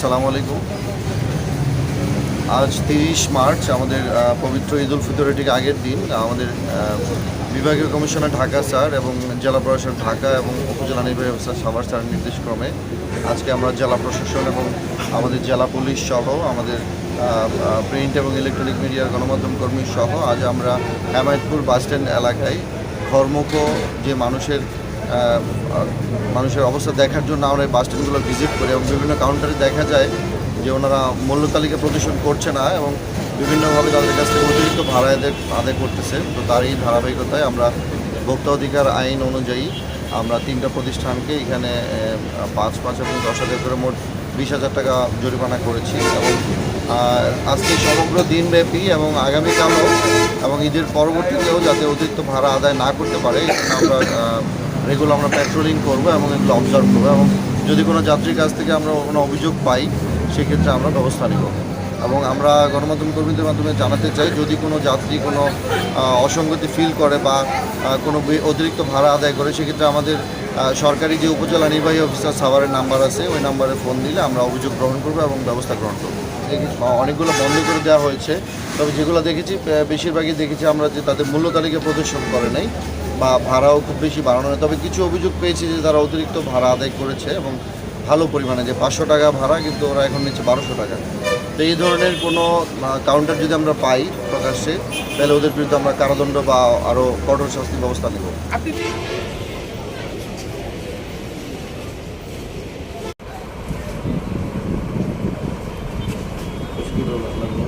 সালাম আলাইকুম। আজ তিরিশ মার্চ, আমাদের পবিত্র ঈদ উল ফিতরের ঠিক আগের দিন আমাদের বিভাগীয় কমিশনার ঢাকা স্যার এবং জেলা প্রশাসন ঢাকা এবং উপজেলা নির্বাহী অফিসার সাভার স্যারের নির্দেশক্রমে আজকে আমরা জেলা প্রশাসন এবং আমাদের জেলা পুলিশ সহ, আমাদের প্রিন্ট এবং ইলেকট্রনিক মিডিয়ার গণমাধ্যম কর্মী সহ, আজ আমরা হেমায়তপুর বাসস্ট্যান্ড এলাকায় ঘরমুখ যে মানুষের মানুষের অবস্থা দেখার জন্য আমরা এই বাস স্ট্যান্ডগুলো ভিজিট করি এবং বিভিন্ন কাউন্টারে দেখা যায় যে ওনারা মূল্য তালিকা প্রদর্শন করছে না এবং বিভিন্নভাবে তাদের কাছ থেকে অতিরিক্ত ভাড়া আদায় করতেছে। তো তার এই ধারাবাহিকতায় আমরা ভোক্তা অধিকার আইন অনুযায়ী আমরা তিনটা প্রতিষ্ঠানকে এখানে পাঁচ পাঁচ এবং দশ হাজার করে মোট বিশ হাজার টাকা জরিমানা করেছি এবং আহ, আজকে সমগ্র দিনব্যাপী এবং আগামীকালও এবং ঈদের পরবর্তীতেও যাতে অতিরিক্ত ভাড়া আদায় না করতে পারে আমরা এগুলো আমরা পেট্রোলিং করব এবং এগুলো অবজার্ভ করব এবং যদি কোনো যাত্রীর কাছ থেকে আমরা কোনো অভিযোগ পাই সেক্ষেত্রে আমরা ব্যবস্থা নিব। এবং আমরা গণমাধ্যম কর্মীদের মাধ্যমে জানাতে চাই যদি কোনো যাত্রী কোনো অসঙ্গতি ফিল করে বা কোনো অতিরিক্ত ভাড়া আদায় করে সেক্ষেত্রে আমাদের সরকারি যে উপজেলা নির্বাহী অফিসার সাভারের নাম্বার আছে ওই নাম্বারে ফোন দিলে আমরা অভিযোগ গ্রহণ করব এবং ব্যবস্থা গ্রহণ করব। অনেকগুলো বন্ধ করে দেওয়া হয়েছে। তবে যেগুলো দেখেছি বেশিরভাগই দেখেছি আমরা যে তাদের মূল্য তালিকা প্রদর্শন করে নাই, বা ভাড়াও খুব বেশি বাড়ানো নেই তবে কিছু অভিযোগ পেয়েছি যে তারা অতিরিক্ত ভাড়া আদায় করেছে এবং ভালো পরিমাণে, যে পাঁচশো টাকা ভাড়া, কিন্তু ওরা এখন নিচ্ছে বারোশো টাকা। তো এই ধরনের কোনো কাউন্টার যদি আমরা পাই প্রকাশ্যে, তাহলে ওদের বিরুদ্ধে আমরা কারাদণ্ড বা আরও কঠোর শাস্তি ব্যবস্থা নেব। সুন্দর লাগলো